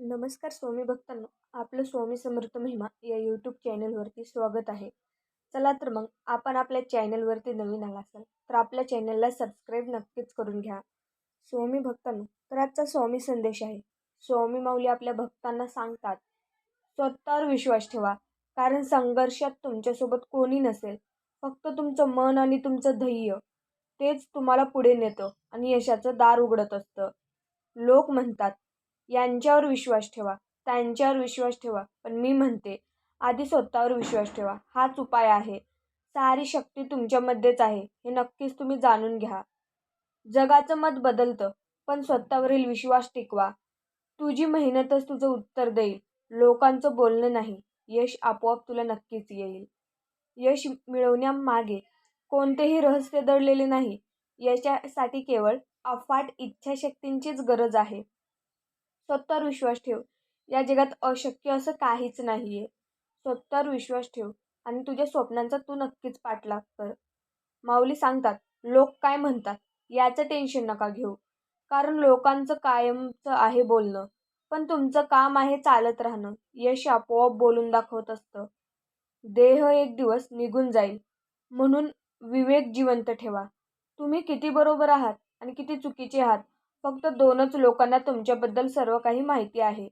नमस्कार स्वामी भक्तांनो आपलं स्वामी समर्थ महिमा या यूट्यूब चॅनलवरती स्वागत आहे. चला तर मग आपण आपल्या चॅनलवरती नवीन आला असाल तर आपल्या चॅनलला सबस्क्राईब नक्कीच करून घ्या. स्वामी भक्तांनो तर आजचा स्वामी संदेश आहे. स्वामी माऊली आपल्या भक्तांना सांगतात स्वतःवर विश्वास ठेवा कारण संघर्षात तुमच्यासोबत कोणी नसेल. फक्त तुमचं मन आणि तुमचं ध्येय तेच तुम्हाला पुढे नेतं आणि यशाचं दार उघडत असतं. लोक म्हणतात यांच्यावर विश्वास ठेवा. त्यांच्यावर विश्वास ठेवा. पण मी म्हणते आधी स्वतःवर विश्वास ठेवा. हाच उपाय आहे. सारी शक्ती तुमच्यामध्येच आहे. हे नक्कीच तुम्ही जाणून घ्या. जगाचं मत बदलतं पण स्वतःवरील विश्वास टिकवा. तुझी मेहनतच तुझं उत्तर देईल. लोकांचं बोलणं नाही. यश आपोआप तुला नक्कीच येईल. यश मिळवण्यामागे कोणतेही रहस्य दडलेले नाही. यशासाठी केवळ अफाट इच्छाशक्तींचीच गरज आहे. स्वतःवर विश्वास ठेव. या जगात अशक्य असं काहीच नाही आहे स्वतःवर विश्वास ठेव आणि तुझ्या स्वप्नांचा तू नक्कीच पाठलाग कर. माऊली सांगतात लोक काय म्हणतात याचं टेन्शन नका घेऊ. कारण लोकांचं कायमचं आहे बोलणं. पण तुमचं काम आहे चालत राहणं. यश आपोआप बोलून दाखवत असतं. देह एक दिवस निघून जाईल. म्हणून विवेक जिवंत ठेवा. तुम्ही किती बरोबर आहात आणि किती चुकीचे आहात फक्त दोनच लोकांना तुमच्याबद्दल सर्व काही माहिती आहे.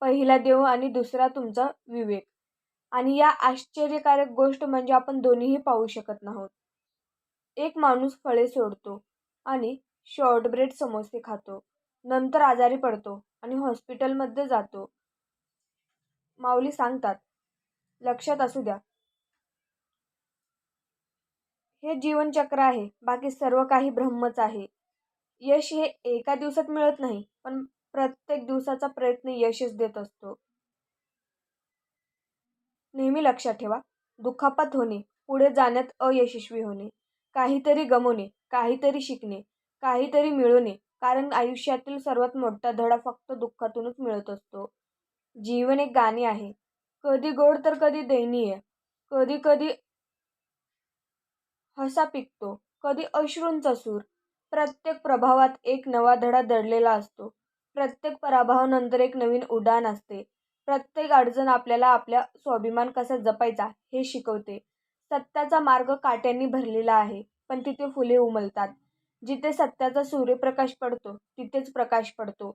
पहिला देव आणि दुसरा तुमचा विवेक. आणि या आश्चर्यकारक गोष्ट म्हणजे आपण दोन्हीही पाहू शकत नाहोत. एक माणूस फळे सोडतो आणि शॉर्ट ब्रेड समोसे खातो. नंतर आजारी पडतो आणि हॉस्पिटलमध्ये जातो. माऊली सांगतात लक्षात असू द्या. हे जीवनचक्र आहे. बाकी सर्व काही ब्रह्मच आहे. यश हे एका दिवसात मिळत नाही पण प्रत्येक दिवसाचा प्रयत्न यशच देत असतो. नेहमी लक्षात ठेवा दुखापत होणे पुढे जाण्यात अयशस्वी होणे काहीतरी गमवणे काहीतरी शिकणे काहीतरी मिळवणे कारण आयुष्यातील सर्वात मोठा धडा फक्त दुःखातूनच मिळत असतो. जीवन एक गाणे आहे कधी गोड तर कधी दयनीय कधी कधी हसा पिकतो कधी अश्रूंचा सूर प्रत्येक प्रभावात एक नवा धडा दडलेला असतो. प्रत्येक पराभवानंतर एक नवीन उडाण असते. प्रत्येक अडचण आपल्याला आपल्या स्वाभिमान कसा जपायचा हे शिकवते. सत्याचा मार्ग काट्यांनी भरलेला आहे पण तिथे फुले उमलतात. जिथे सत्याचा सूर्यप्रकाश पडतो तिथेच प्रकाश पडतो.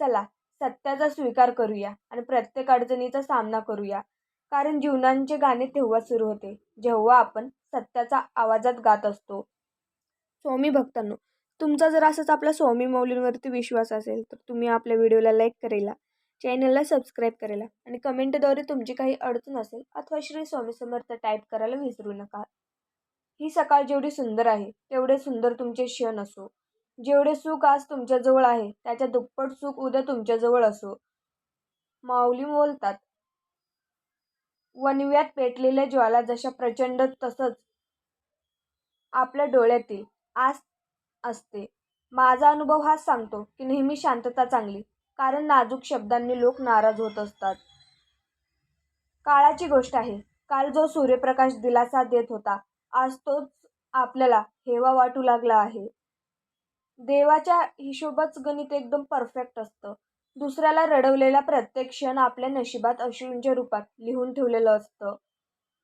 चला सत्याचा स्वीकार करूया आणि प्रत्येक अडचणीचा सामना करूया. कारण जीवनांचे गाणे तेव्हा सुरू होते जेव्हा आपण सत्याचा आवाजात गात असतो. स्वामी भक्तांनो तुमचा जर असंच आपल्या स्वामी मौलींवरती विश्वास असेल तर तुम्ही आपल्या व्हिडिओला लाईक करायला चॅनलला सबस्क्राईब करायला आणि कमेंटद्वारे तुमची काही अडचण असेल अथवा श्री स्वामी समर्थ टाईप करायला विसरू नका. ही सकाळ जेवढी सुंदर आहे तेवढे सुंदर तुमचे क्षण असो. जेवढे सुख आज तुमच्याजवळ आहे त्याच्या दुप्पट सुख उद्या तुमच्याजवळ असो. माऊली बोलतात वनव्यात पेटलेल्या ज्वाला जशा प्रचंड तसंच आपल्या डोळ्यातील आज असते. माझा अनुभव हाच सांगतो की नेहमी शांतता चांगली कारण नाजूक शब्दांनी लोक नाराज होत असतात. काळाची गोष्ट आहे. काल जो सूर्यप्रकाश दिलासा देत होता आज तोच आपल्याला हेवा वाटू लागला आहे. देवाच्या हिशोबच गणित एकदम परफेक्ट असतं. दुसऱ्याला रडवलेला प्रत्येक क्षण आपल्या नशिबात अश्रूंच्या रूपात लिहून ठेवलेलं असतं.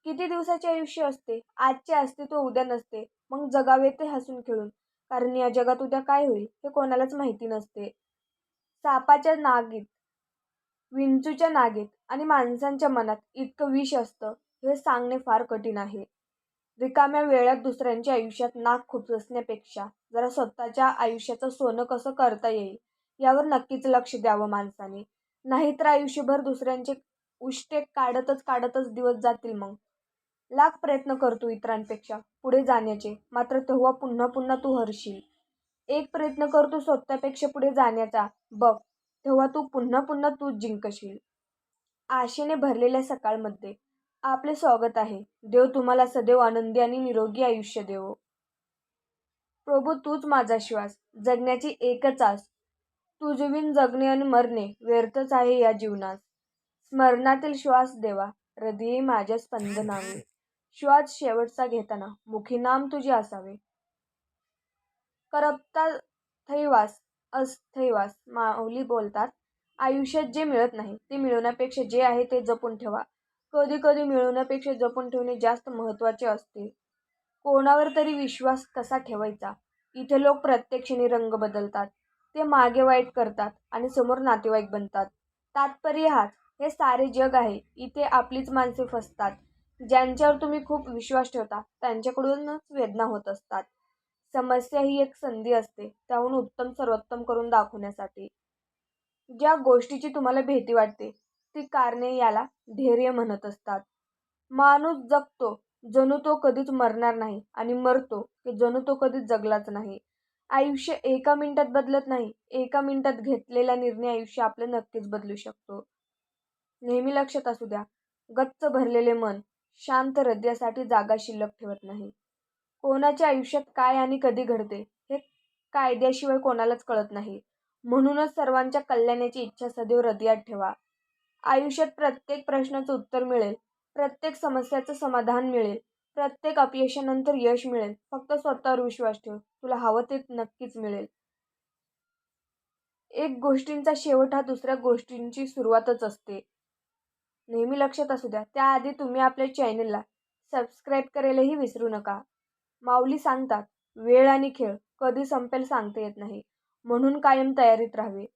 किती दिवसाचे आयुष्य असते? आजचे असते तो उद्या नसते. मग जगावे ते हसून खेळून. कारण या जगात उद्या काय होईल हे कोणालाच माहिती नसते. सापाच्या नागीत विंचूच्या नागीत आणि माणसांच्या मनात इतकं विष असतं हे सांगणे फार कठीण आहे. रिकाम्या वेळात दुसऱ्यांच्या आयुष्यात नाक खुपसण्यापेक्षा जरा स्वतःच्या आयुष्याचं सोनं कसं करता येईल यावर नक्कीच लक्ष द्यावं माणसाने. नाहीतर आयुष्यभर दुसऱ्यांचे उष्टे काढतच काढतच दिवस जातील मग. लाख प्रयत्न करतो इतरांपेक्षा पुढे जाण्याचे. मात्र तेव्हा पुन्हा पुन्हा तू हरशील. एक प्रयत्न करतो स्वतःपेक्षा पुढे जाण्याचा. बघ तेव्हा तू पुन्हा पुन्हा तूच जिंकशील. आशेने भरलेल्या सकाळमध्ये आपले स्वागत आहे. देव तुम्हाला सदैव आनंदी आणि निरोगी आयुष्य देवो. प्रभू तूच माझा श्वास. जगण्याची एकच आस. तुझविन जगणे आणि मरणे व्यर्थच आहे या जीवनात. स्मरणातील श्वास देवा. हृदयी माझ्या स्पंदनावे श्वास शेवटचा घेताना. मुखी नाम तुझे असावे. करपता थैवास अस्थैवास माऊली बोलतात. आयुष्यात जे मिळत नाही ते मिळवण्यापेक्षा जे आहे ते जपून ठेवा. कधी कधी मिळवण्यापेक्षा जपून ठेवणे जास्त महत्त्वाचे असते. कोणावर तरी विश्वास कसा ठेवायचा? इथे लोक प्रत्यक्षाने रंग बदलतात. ते मागे वाईट करतात आणि समोर नातेवाईक बनतात. तात्पर्य हाच हे सारे जग आहे. इथे आपलीच माणसे फसतात. ज्यांच्यावर तुम्ही खूप विश्वास ठेवता त्यांच्याकडूनच वेदना होत असतात. समस्या ही एक संधी असते त्याहून उत्तम सर्वोत्तम करून दाखवण्यासाठी. ज्या गोष्टीची तुम्हाला भीती वाटते ती कारणे याला धैर्य म्हणत असतात. माणूस जगतो जणू तो कधीच मरणार नाही आणि मरतो की जणू तो कधीच जगलाच नाही. आयुष्य एका मिनिटात बदलत नाही एका मिनिटात घेतलेला निर्णय आयुष्य आपलं नक्कीच बदलू शकतो. नेहमी लक्षात असू द्या गच्च भरलेले मन शांत हृदयासाठी जागा शिल्लक ठेवत नाही. कोणाच्या आयुष्यात काय आणि कधी घडते हे कायद्याशिवाय कोणालाच कळत नाही. म्हणूनच सर्वांच्या कल्याणाची इच्छा सदैव हृदयात ठेवा. आयुष्यात प्रत्येक प्रश्नाचं उत्तर मिळेल प्रत्येक समस्याचं समाधान मिळेल प्रत्येक अपयशानंतर यश मिळेल. फक्त स्वतःवर विश्वास ठेव तुला हवं ते नक्कीच मिळेल. एक गोष्टींचा शेवट हा दुसऱ्या गोष्टींची सुरुवातच असते. नेहमी लक्षात असू द्या. त्याआधी तुम्ही आपल्या चॅनलला सबस्क्राईब करायलाही विसरू नका. माऊली सांगतात वेळ आणि खेळ कधी संपेल सांगता येत नाही. म्हणून कायम तयारीत राहावे.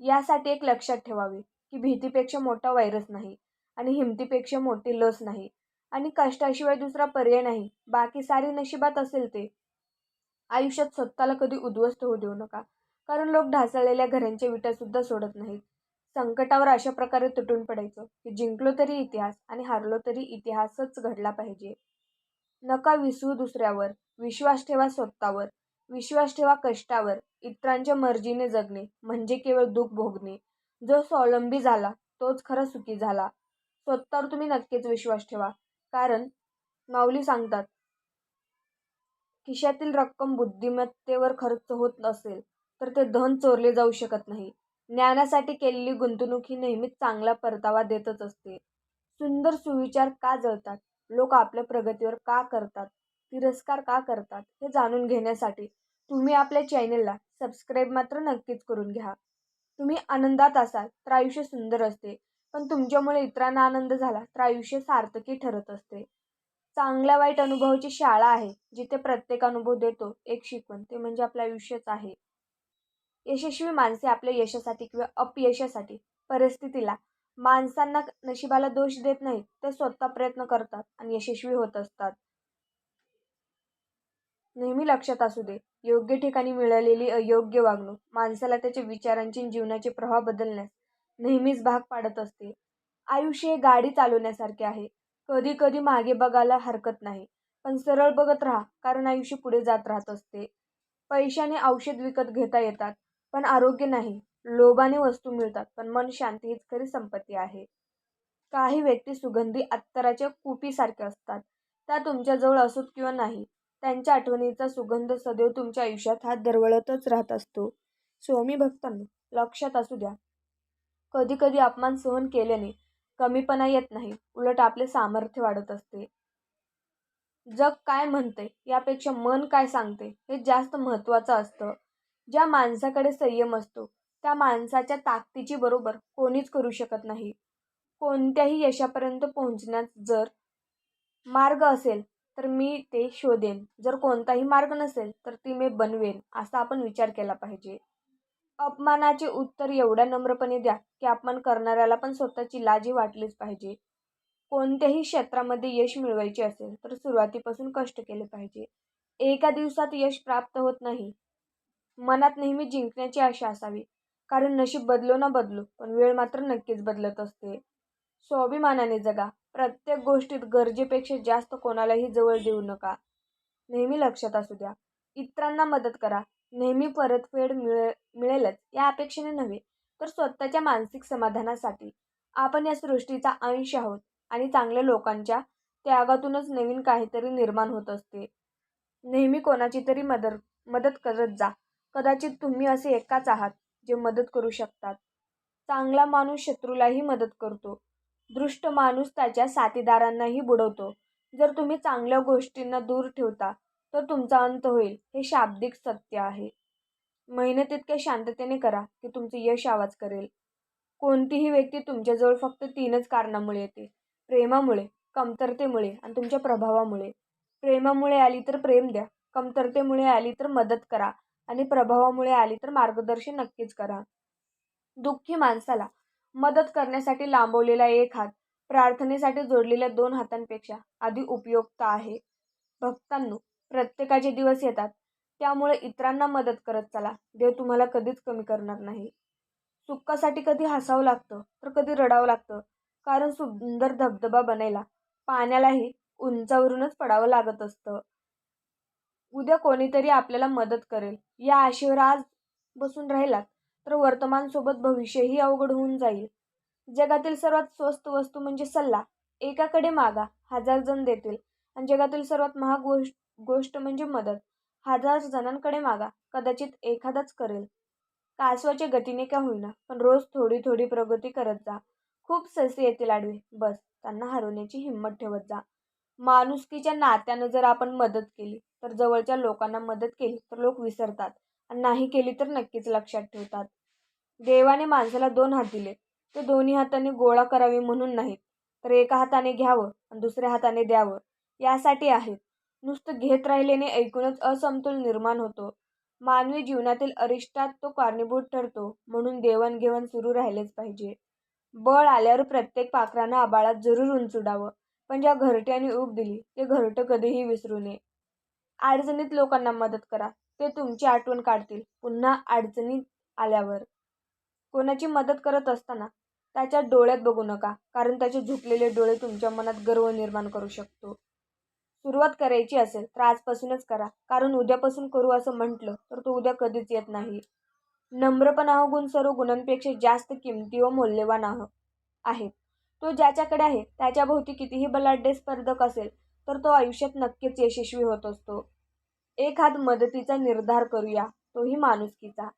यासाठी एक लक्षात ठेवावे की भीतीपेक्षा मोठा व्हायरस नाही आणि हिमतीपेक्षा मोठी लस नाही आणि कष्टाशिवाय दुसरा पर्याय नाही. बाकी सारी नशिबात असेल ते. आयुष्यात स्वतःला कधी उद्ध्वस्त होऊ देऊ नका. कारण लोक ढासळलेल्या घरांच्या विटासुद्धा सोडत नाहीत. संकटावर अशा प्रकारे तुटून पडायचं की जिंकलो तरी इतिहास आणि हारलो तरी इतिहासच घडला पाहिजे. नका विसरू दुसऱ्यावर विश्वास ठेवा स्वतःवर विश्वास ठेवा कष्टावर इतरांच्या मर्जीने जगणे म्हणजे केवळ दुःख भोगणे. जो स्वावलंबी झाला तोच खरा सुखी झाला. स्वतःवर तुम्ही नक्कीच विश्वास ठेवा. कारण माऊली सांगतात खिशातील रक्कम बुद्धिमत्तेवर खर्च होत नसेल तर ते धन चोरले जाऊ शकत नाही. ज्ञानासाठी केलेली गुंतवणूक ही नेहमीच चांगला परतावा देतच असते. सुंदर सुविचार का जळतात? लोक आपल्या प्रगतीवर का करतात? तिरस्कार का करतात? हे जाणून घेण्यासाठी तुम्ही आपल्या चॅनेलला सबस्क्राईब मात्र नक्कीच करून घ्या. तुम्ही आनंदात असाल तर आयुष्य सुंदर असते पण तुमच्यामुळे इतरांना आनंद झाला तर आयुष्य सार्थकी ठरत असते. चांगल्या वाईट अनुभवाची शाळा आहे जिथे प्रत्येक अनुभव देतो एक शिकवण ते म्हणजे आपलं आयुष्यच आहे. यशस्वी माणसे आपल्या यशासाठी किंवा अपयशासाठी परिस्थितीला माणसांना नशिबाला दोष देत नाहीत ते स्वतः प्रयत्न करतात आणि यशस्वी होत असतात. नेहमी लक्षात असू दे योग्य ठिकाणी मिळालेली अयोग्य वागणूक माणसाला त्याच्या विचारांची जीवनाचे प्रवाह बदलण्यास नेहमीच भाग पाडत असते. आयुष्य हे गाडी चालवण्यासारखे आहे. कधी कधी मागे बघायला हरकत नाही पण सरळ बघत राहा कारण आयुष्य पुढे जात राहत असते. पैशाने औषध विकत घेता येतात पण आरोग्य नाही. लोभाने वस्तू मिळतात पण मन शांती हीच खरी संपत्ती आहे. काही व्यक्ती सुगंधी अत्तराच्या कुपीसारख्या असतात. त्या तुमच्याजवळ असोत किंवा नाही त्यांच्या आठवणीचा सुगंध सदैव तुमच्या आयुष्यात हात दरवळतच राहत असतो. स्वामी भक्तांनो लक्षात असू द्या. कधीकधी अपमान सहन केल्याने कमीपणा येत नाही उलट आपले सामर्थ्य वाढत असते. जग काय म्हणते यापेक्षा मन काय सांगते हे जास्त महत्त्वाचं असतं. ज्या माणसाकडे संयम असतो त्या माणसाच्या ताकदीची बरोबर कोणीच करू शकत नाही. कोणत्याही यशापर्यंत पोहोचण्यात जर मार्ग असेल तर मी ते शोधेन. जर कोणताही मार्ग नसेल तर ती मी बनवेन असा आपण विचार केला पाहिजे. अपमानाचे उत्तर एवढ्या नम्रपणे द्या की अपमान करणाऱ्याला पण स्वतःची लाजी वाटलीच पाहिजे. कोणत्याही क्षेत्रामध्ये यश मिळवायचे असेल तर सुरुवातीपासून कष्ट केले पाहिजे. एका दिवसात यश प्राप्त होत नाही मनात नेहमी जिंकण्याची आशा असावी. कारण नशीब बदलो ना बदलो पण वेळ मात्र नक्कीच बदलत असते. स्वाभिमानाने जगा. प्रत्येक गोष्टीत गरजेपेक्षा जास्त कोणालाही जवळ देऊ नका. नेहमी लक्षात असू द्या. इतरांना मदत करा. नेहमी परतफेड मिळे मिळेलच या अपेक्षेने नव्हे तर स्वतःच्या मानसिक समाधानासाठी. आपण या सृष्टीचा अंश आहोत आणि चांगल्या लोकांच्या त्यागातूनच नवीन काहीतरी निर्माण होत असते. नेहमी कोणाची तरी मदत मदत करत जा. कदाचित तुम्ही असे एकाच आहात जे मदत करू शकतात. चांगला माणूस शत्रूलाही मदत करतो. दृष्ट माणूस त्याच्या साथीदारांनाही बुडवतो. जर तुम्ही चांगल्या गोष्टींना दूर ठेवता तर तुमचा अंत होईल. हे शाब्दिक सत्य आहे. मेहनत इतक्या शांततेने करा की तुमचे यश आवाज करेल. कोणतीही व्यक्ती तुमच्याजवळ फक्त तीनच कारणामुळे येते. प्रेमामुळे कमतरतेमुळे आणि तुमच्या प्रभावामुळे. प्रेमामुळे आली तर प्रेम द्या कमतरतेमुळे आली तर मदत करा. आणि प्रभावामुळे आली तर मार्गदर्शन नक्कीच करा. दुःखी माणसाला मदत करण्यासाठी लांबवलेला एक हात प्रार्थनेसाठी जोडलेल्या दोन हातांपेक्षा आधी उपयुक्त आहे. भक्तांनो प्रत्येकाचे दिवस येतात त्यामुळे इतरांना मदत करत चला. देव तुम्हाला कधीच कमी करणार नाही. सुखासाठी कधी हसावं लागतं तर कधी रडावं लागतं. कारण सुंदर धबधबा बनायला पाण्यालाही उंचावरूनच पडावं लागत असतं. उद्या कोणीतरी आपल्याला मदत करेल. या आशेवर आज बसून राहिलात तर वर्तमानसोबत भविष्यही अवघड होऊन जाईल. जगातील सर्वात स्वस्त वस्तू म्हणजे सल्ला. एकाकडे मागा हजार जण देतील. आणि जगातील सर्वात महाग गोष्ट गोष्ट म्हणजे मदत. हजार जणांकडे मागा कदाचित एखादाच करेल. कासवाच्या गतीने का होईना पण रोज थोडी थोडी प्रगती करत जा. खूप ससे येतील आडवे. बस त्यांना हरवण्याची हिंमत ठेवत जा. माणुसकीच्या नात्यानं जर आपण मदत केली तर जवळच्या लोकांना मदत केली तर लोक विसरतात. आणि नाही केली तर नक्कीच लक्षात ठेवतात. देवाने माणसाला दोन हात दिले. ते दोन्ही हाताने गोळा करावे म्हणून नाहीत तर एका हाताने घ्यावं आणि दुसऱ्या हाताने द्यावं. यासाठी आहेत. नुसतं घेत राहिल्याने ऐकूनच असमतोल निर्माण होतो. मानवी जीवनातील अरिष्टात तो कारणीभूत ठरतो म्हणून देवाणघेवाण सुरू राहिलेच पाहिजे. बळ आल्यावर प्रत्येक पाखरानं आबाळात जरूर उंचुडावं पण ज्या घरट्याने ऊब दिली ते घरटं कधीही विसरू नये. अडचणीत लोकांना मदत करा. ते तुमची आठवण काढतील. पुन्हा अडचणीत आल्यावर. कोणाची मदत करत असताना त्याच्या डोळ्यात बघू नका कारण त्याचे झुकलेले डोळे तुमच्या मनात गर्व निर्माण करू शकतो. सुरुवात करायची असेल तर आजपासूनच करा कारण उद्यापासून करू असं म्हटलं तर तो उद्या कधीच येत नाही. नम्रपणा हा गुण सर्व गुणांपेक्षा जास्त किमती व मौल्यवान आह आहेत. तो ज्याच्याकडे आहे त्याच्याभोवती कितीही बलाढ्य स्पर्धक असेल तर तो आयुष्यात नक्कीच यशस्वी होत असतो. एक हात मदतीचा निर्धार करूया तोही माणुसकीचा.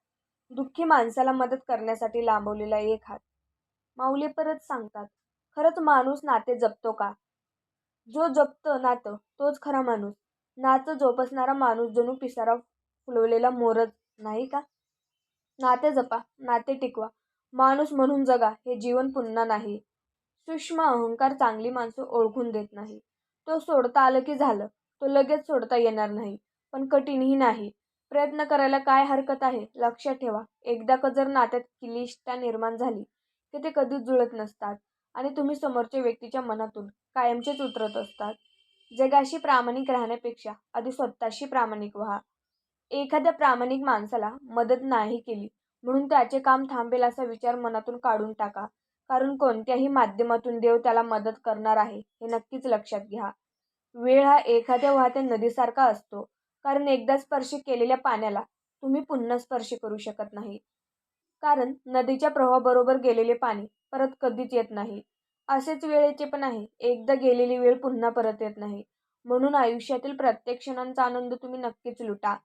दुःखी माणसाला मदत करण्यासाठी लांबवलेला एक हात. माऊली परत सांगतात खरंच माणूस नाते जपतो का? जो जपतं नातं तोच खरा माणूस. नातं जोपासणारा माणूस जणू पिसारा फुलवलेला मोरच नाही का? नाते जपा नाते टिकवा. माणूस म्हणून जगा हे जीवन पुन्हा नाही. सूक्ष्म अहंकार चांगली माणसं ओळखून देत नाही. तो सोडता आलं की झालं तो लगेच सोडता येणार नाही. पण कठीणही नाही. प्रयत्न करायला काय हरकत आहे? लक्षात ठेवा एकदा का जर नात्यात किलिष्टा निर्माण झाली की ते कधीच जुळत नसतात आणि तुम्ही समोरच्या व्यक्तीच्या मनातून कायमचेच उतरत असतात. जगाशी प्रामाणिक राहण्यापेक्षा आधी स्वतःशी प्रामाणिक व्हा. एखाद्या प्रामाणिक माणसाला मदत नाही केली म्हणून त्याचे काम थांबेल असा विचार मनातून काढून टाका. कारण कोणत्याही माध्यमातून देव त्याला मदत करणार आहे हे नक्कीच लक्षात घ्या. वेळ हा एखाद्या वाहत्या नदीसारखा असतो कारण एकदा स्पर्श केलेल्या पाण्याला तुम्ही पुन्हा स्पर्श करू शकत नाही. कारण नदीच्या प्रवाहाबरोबर गेलेले पाणी परत कधीच येत नाही. असेच वेळेचे पण आहे एकदा गेलेली वेळ पुन्हा परत येत नाही. म्हणून आयुष्यातील प्रत्येक क्षणांचा आनंद तुम्ही नक्कीच लुटा.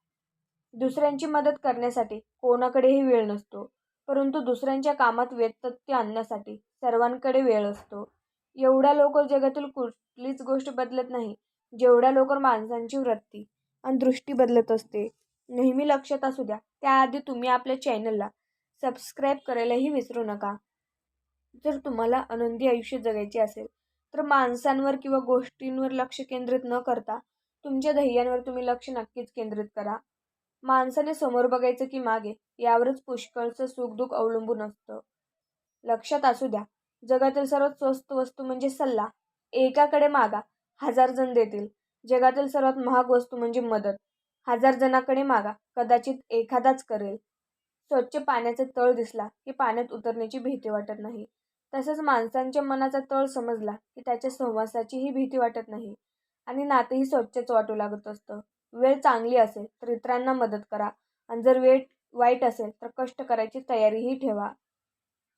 दुसऱ्यांची मदत करण्यासाठी कोणाकडेही वेळ नसतो. परंतु दुसऱ्यांच्या कामात व्यत्यय आणण्यासाठी सर्वांकडे वेळ असतो. एवढ्या लवकर जगातील कुठलीच गोष्ट बदलत नाही. जेवढ्या लवकर माणसांची वृत्ती आणि दृष्टी बदलत असते. नेहमी लक्षात असू द्या त्याआधी तुम्ही आपल्या चॅनलला सबस्क्राईब करायलाही विसरू नका. जर तुम्हाला आनंदी आयुष्य जगायचे असेल तर माणसांवर किंवा गोष्टींवर लक्ष केंद्रित न करता तुमच्या ध्येयांवर तुम्ही लक्ष नक्कीच केंद्रित करा. माणसाने समोर बघायचं की मागे यावरच पुष्कळचं सुखदुःख अवलंबून असतं. लक्षात असू द्या जगातील सर्वात स्वस्त वस्तू म्हणजे सल्ला. एकाकडे मागा हजार जण देतील. जगातील सर्वात महाग वस्तू म्हणजे मदत. हजार जणाकडे मागा कदाचित एखादाच करेल. स्वच्छ पाण्याचा तळ दिसला की पाण्यात उतरण्याची भीती वाटत नाही. तसंच माणसांच्या मनाचा तळ समजला की त्याच्या सहवासाचीही भीती वाटत नाही. आणि नातेही स्वच्छच वाटू लागत असतं. वेळ चांगली असेल तर इतरांना मदत करा. आणि जर वेळ वाईट असेल तर कष्ट करायची तयारीही ठेवा.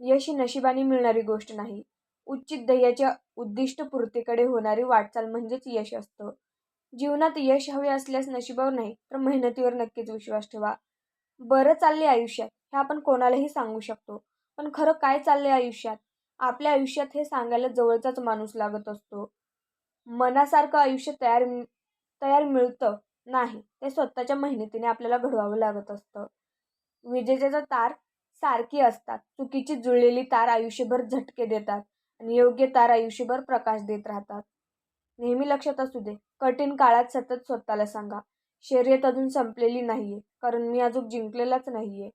यश ही नशिबाने मिळणारी गोष्ट नाही. उच्चित ध्येयाच्या उद्दिष्टपूर्तीकडे होणारी वाटचाल म्हणजेच यश असतं. जीवनात यश हवे असल्यास नशिबावर नाही तर मेहनतीवर नक्कीच विश्वास ठेवा. बरं चालले आयुष्यात हे आपण कोणालाही सांगू शकतो. पण खरं काय चालले आयुष्यात? आपल्या आयुष्यात हे सांगायला जवळचाच माणूस लागत असतो. मनासारखं आयुष्य तयार तयार मिळतं. नाही ते स्वतःच्या मेहनतीने आपल्याला घडवावं लागत असतं. विजेचा तार सारखी असतात. चुकीची जुळलेली तार आयुष्यभर झटके देतात आणि योग्य तार आयुष्यभर प्रकाश देत राहतात. नेहमी लक्षात असू दे कठीण काळात सतत स्वतःला सांगा शर्यत अजून संपलेली नाहीये कारण मी अजून जिंकलेलाच नाहीये.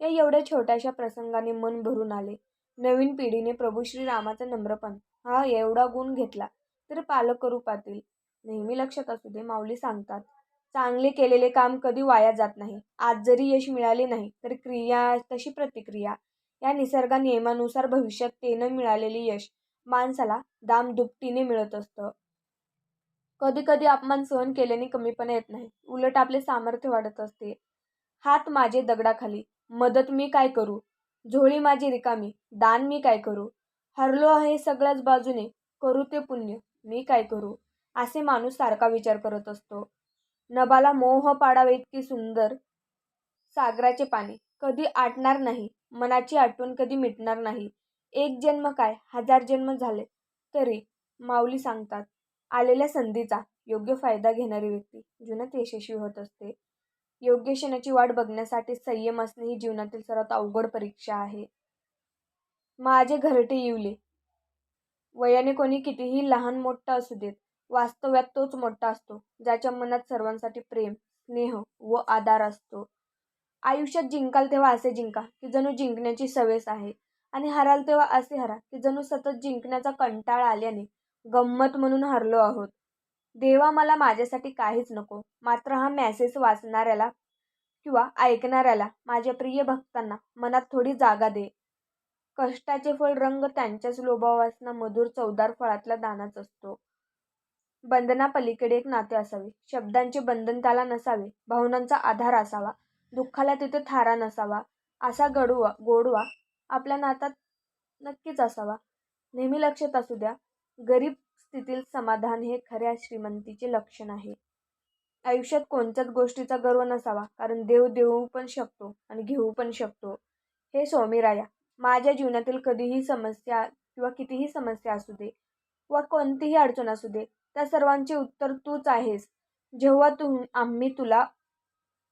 या एवढ्या छोट्याशा प्रसंगाने मन भरून आले. नवीन पिढीने प्रभू श्रीरामाचा नम्रपण हा एवढा गुण घेतला तर पालक करू पातील नेहमी लक्षात असू दे माऊली सांगतात चांगले केलेले काम कधी वाया जात नाही. आज जरी यश मिळाले नाही तर क्रिया तशी प्रतिक्रिया या निसर्गा नियमानुसार भविष्यात तेनं मिळालेले यश माणसाला दाम दुपटीने मिळत असतं. कधी कधी अपमान सहन केल्याने कमीपणा येत नाही. उलट आपले सामर्थ्य वाढत असते. हात माझे दगडाखाली. मदत मी काय करू? झोळी माझी रिकामी. दान मी काय करू? हरलो आहे सगळ्याच बाजूने. करू ते पुण्य. मी काय करू? असे माणूस सारखा विचार करत असतो. नभाला मोह पाडावे इतकी सुंदर सागराचे पाणी. कधी आटणार नाही मनाची आठवण कधी मिटणार नाही. एक जन्म काय हजार जन्म झाले तरी माऊली सांगतात. आलेल्या संधीचा योग्य फायदा घेणारी व्यक्ती जीवनात यशस्वी होत असते. योग्य क्षणाची वाट बघण्यासाठी संयम असणे ही जीवनातील सर्वात अवघड परीक्षा आहे. माझे घरटे येवले. वयाने कोणी कितीही लहान मोठं असू देत वास्तव्यात तोच मोठा असतो ज्याच्या मनात सर्वांसाठी प्रेम स्नेह व आधार असतो. आयुष्यात जिंकाल तेव्हा असे जिंका की जणू जिंकण्याची सवेस आहे. आणि हराल तेव्हा असे हरा की जणू सतत जिंकण्याचा कंटाळा आल्याने गंमत म्हणून हरलो आहोत. देवा मला माझ्यासाठी काहीच नको मात्र हा मॅसेज वाचणाऱ्याला किंवा ऐकणाऱ्याला माझ्या प्रिय भक्तांना मनात थोडी जागा दे. कष्टाचे फळ रंग त्यांच्याच लोभावासना मधुर चवदार फळातला दानाच असतो. बंधनापलीकडे एक नाते असावे. शब्दांचे बंधन त्याला नसावे. भावनांचा आधार असावा. दुःखाला तिथे थारा नसावा. असा गडवा गोडवा आपल्या नातात नक्कीच असावा. नेहमी लक्षात असू द्या गरीब स्थितीत समाधान हे खऱ्या श्रीमंतीचे लक्षण आहे. आयुष्यात कोणत्याच गोष्टीचा गर्व नसावा. कारण देव देऊ पण शकतो आणि घेऊ पण शकतो. हे सौमीराया माझ्या जीवनातील कधीही समस्या किंवा कितीही समस्या असू दे व कोणतीही अडचण असू दे त्या सर्वांचे उत्तर तूच आहेस. जेव्हा तू आम्ही तुला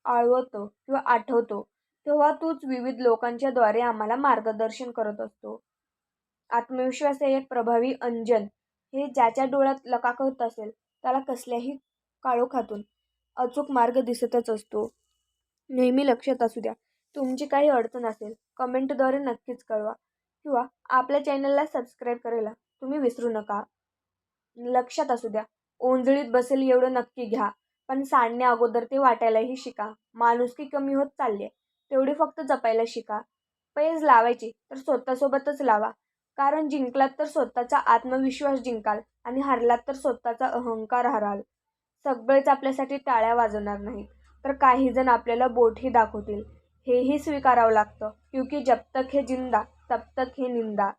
आळवतो किंवा आठवतो तेव्हा तूच विविध लोकांच्या द्वारे आम्हाला मार्गदर्शन करत असतो. आत्मविश्वास हे एक प्रभावी अंजन. हे ज्याच्या डोळ्यात लकाकत असेल त्याला कसल्याही काळोखातून अचूक मार्ग दिसतच असतो. नेहमी लक्षात असू द्या तुमची काही अडचण असेल कमेंटद्वारे नक्कीच कळवा किंवा आपल्या चॅनलला सबस्क्राईब करायला तुम्ही विसरू नका. लक्षात असू द्या. ओंजळीत बसेल एवढं नक्की घ्या. पण सांडण्या अगोदर ते वाटायलाही शिका. माणुसकी कमी होत चालली आहे. तेवढी फक्त जपायला शिका. पैज लावायची तर स्वतःसोबतच लावा. कारण जिंकलात तर स्वतःचा आत्मविश्वास जिंकाल आणि हरलात तर स्वतःचा अहंकार हराल. सगळेच आपल्यासाठी टाळ्या वाजवणार नाहीत. तर काही जण आपल्याला बोटही दाखवतील. हेही स्वीकारावं लागतं. क्योंकि जब तक हे जिंदा तब तक हे निंदा.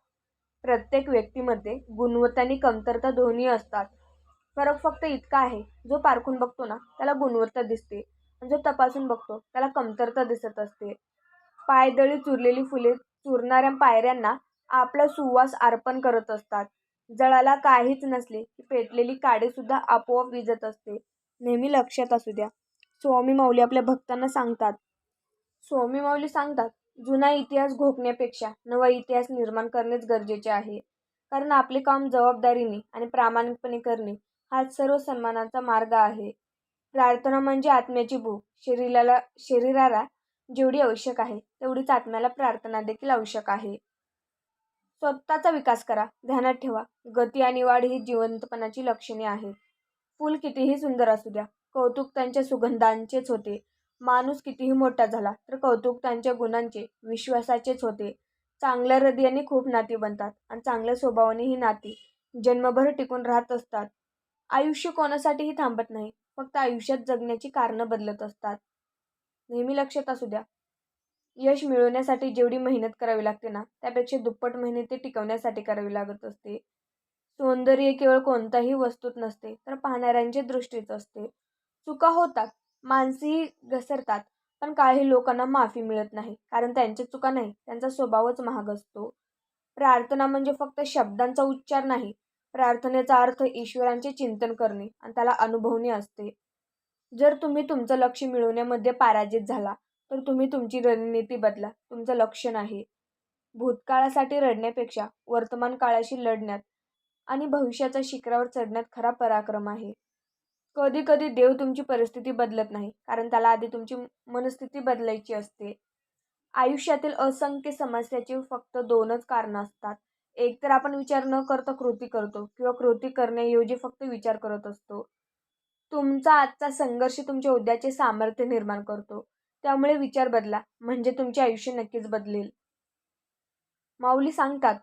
प्रत्येक व्यक्तीमध्ये गुणवत्ता आणि कमतरता दोन्ही असतात. फरक फक्त इतका आहे जो पारखून बघतो ना त्याला गुणवत्ता दिसते जो तपासून बघतो त्याला कमतरता दिसत असते. पायदळी चुरलेली फुले चुरणाऱ्या पायऱ्यांना आपला सुवास अर्पण करत असतात. जळाला काहीच नसले की पेटलेली काडीसुद्धा आपोआप विजत असते. नेहमी लक्षात असू द्या. स्वामी माऊली आपल्या भक्तांना सांगतात. स्वामी माऊली सांगतात जुना इतिहास घोकण्यापेक्षा नवा इतिहास निर्माण करणेच गरजेचे आहे. कारण आपले काम जबाबदारीने आणि प्रामाणिकपणे करणे हा सर्व सन्मानाचा मार्ग आहे. प्रार्थना म्हणजे आत्म्याची भूक. शरीराला शरीराला जेवढी आवश्यक आहे तेवढीच आत्म्याला प्रार्थना देखील आवश्यक आहे. स्वतःचा विकास करा. ध्यानात ठेवा. गती आणि वाढ ही जिवंतपणाची लक्षणे आहेत. फूल कितीही सुंदर असू द्या. कौतुक त्यांच्या सुगंधांचेच होते. माणूस कितीही मोठा झाला तर कौतुक त्यांच्या गुणांचे विश्वासाचेच होते. चांगल्या हृदयाने खूप नाती बनतात आणि चांगल्या स्वभावाने ही नाती जन्मभर टिकून राहत असतात. आयुष्य कोणासाठीही थांबत नाही फक्त आयुष्यात जगण्याची कारणं बदलत असतात. नेहमी लक्षात असू द्या यश मिळवण्यासाठी जेवढी मेहनत करावी लागते ना त्यापेक्षा दुप्पट मेहनत ते टिकवण्यासाठी करावी लागत असते. सौंदर्य केवळ कोणत्याही वस्तूत नसते तर पाहणाऱ्यांच्या दृष्टीच असते. चुका होतात माणसेही घसरतात पण काही लोकांना माफी मिळत नाही कारण त्यांच्या चुका नाही त्यांचा स्वभावच महाग असतो. प्रार्थना म्हणजे फक्त शब्दांचा उच्चार नाही प्रार्थनेचा अर्थ ईश्वरांचे चिंतन करणे आणि त्याला अनुभवणे असते. जर तुम्ही तुमचं लक्ष मिळवण्यामध्ये पराजित झाला तर तुम्ही तुमची रणनीती बदला तुमचं लक्ष नाही. भूतकाळासाठी रडण्यापेक्षा वर्तमान काळाशी लढण्यात आणि भविष्याच्या शिखरावर चढण्यात खरा पराक्रम आहे. कधी कधी देव तुमची परिस्थिती बदलत नाही कारण त्याला आधी तुमची मनस्थिती बदलायची असते. आयुष्यातील असंख्य समस्याची फक्त दोनच कारणं असतात. एक तर आपण विचार न करता कृती करतो किंवा कृती करण्याऐवजी फक्त विचार करत असतो. तुमचा आजचा संघर्ष तुमच्या उद्याचे सामर्थ्य निर्माण करतो. त्यामुळे विचार बदला म्हणजे तुमचे आयुष्य नक्कीच बदलेल. माऊली सांगतात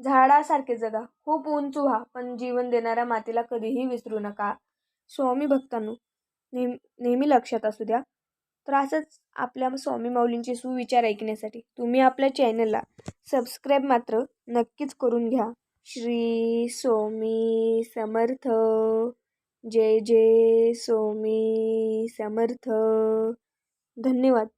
झाडासारखे जगा खूप उंच व्हा पण जीवन देणाऱ्या मातीला कधीही विसरू नका. स्वामी भक्तांनो नेहमी नेहमी लक्षात असू द्या. तर असंच आपल्या स्वामी माऊलींचे सुविचार ऐकण्यासाठी तुम्ही आपल्या चॅनलला सबस्क्राईब मात्र नक्कीच करून घ्या. श्री स्वामी समर्थ. जय जय स्वामी समर्थ. धन्यवाद.